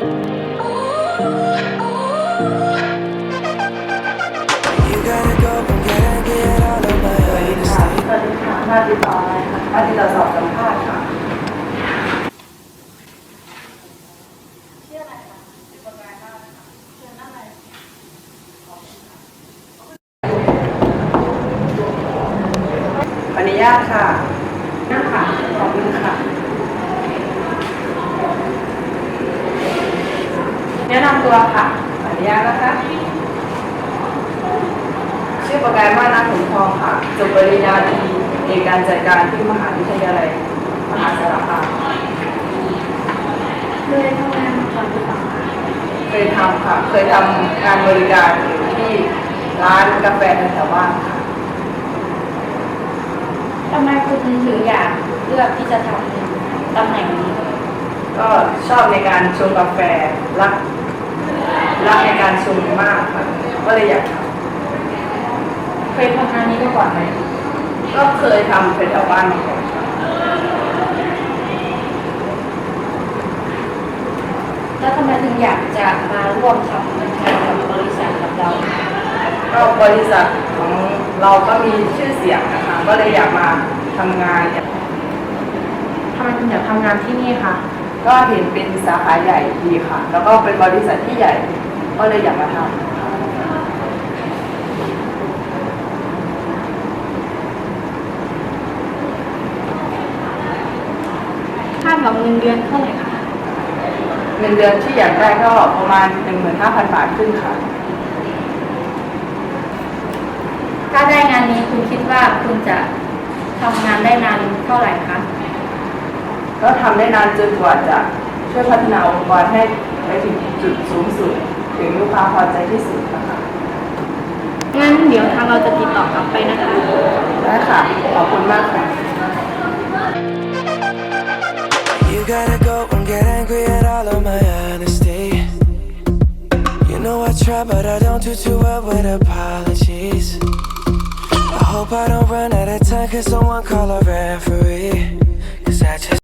ค่ะสวัสดีค่าติดต่ออะไรคะมาติดต่อสอบสัมภาษณ์ค่ะขออนุญาตค่ะนั่งค่ะ ขอบคุณค่ะ ตัวค่ะอนุญาตนะคะ ชื่อประกายมานาขุนทองค่ะ จบปริญญาตรีเอกการจัดการที่มหาวิทยาลัยมหาสารคามเคยทำงานมาก่อนหรือเปล่าคะเคยทำค่ะ เคยทำงานบริการอยู่ที่ร้านกาแฟแถวๆบ้านค่ะ ทำไมคุณถึงอยากเลือกที่จะทำตำแหน่งนี้ ก็ชอบในการชงกาแฟรัก รักในการชงมากค่ะก็เลยอยากทเคยทำงานนี้มาก่อนไหมำก็เคยทำเป็นแถวบ้านมาก่อนค่ะแล้วทำไมถึงอยากจะมาร่วมทำงานกับบริษัทกับเรา ก็บริษัทของเราก็มีชื่อเสียงนะคะก็เลยอยากมาทำงานอยากทำไมคุณอยากทำงานที่นี่คะก็เห็นเป็นสาขาใหญ่ดีค่ะ แล้วก็เป็นบริษัทที่ใหญ่ ก็เลยอยากมาทำค่ะคาดหวังเงินเดือนเท่าไหร่คะเงินเดือนที่อยากได้ก็ประมาณ15,000บาทขึ้นค่ะ ถ้าได้งานนี้คุณคิดว่าคุณจะทำงานได้นานเท่าไหร่คะ ก็ทำได้นานจนกว่าจะช่วยพัฒนาองค์กรให้ไปถึงจุดสูงสุด ถึงลูกค้าพอใจที่สุดนะคะงั้นเดี๋ยวทางเราจะติดต่อกลับไปนะคะ ได้ค่ะ ขอบคุณมากค่ะ You gotta go and get angry at all of my honesty. You know I try, but I don't do too well with apologies. I hope I don't run out of time, cause someone call a referee. Cause I just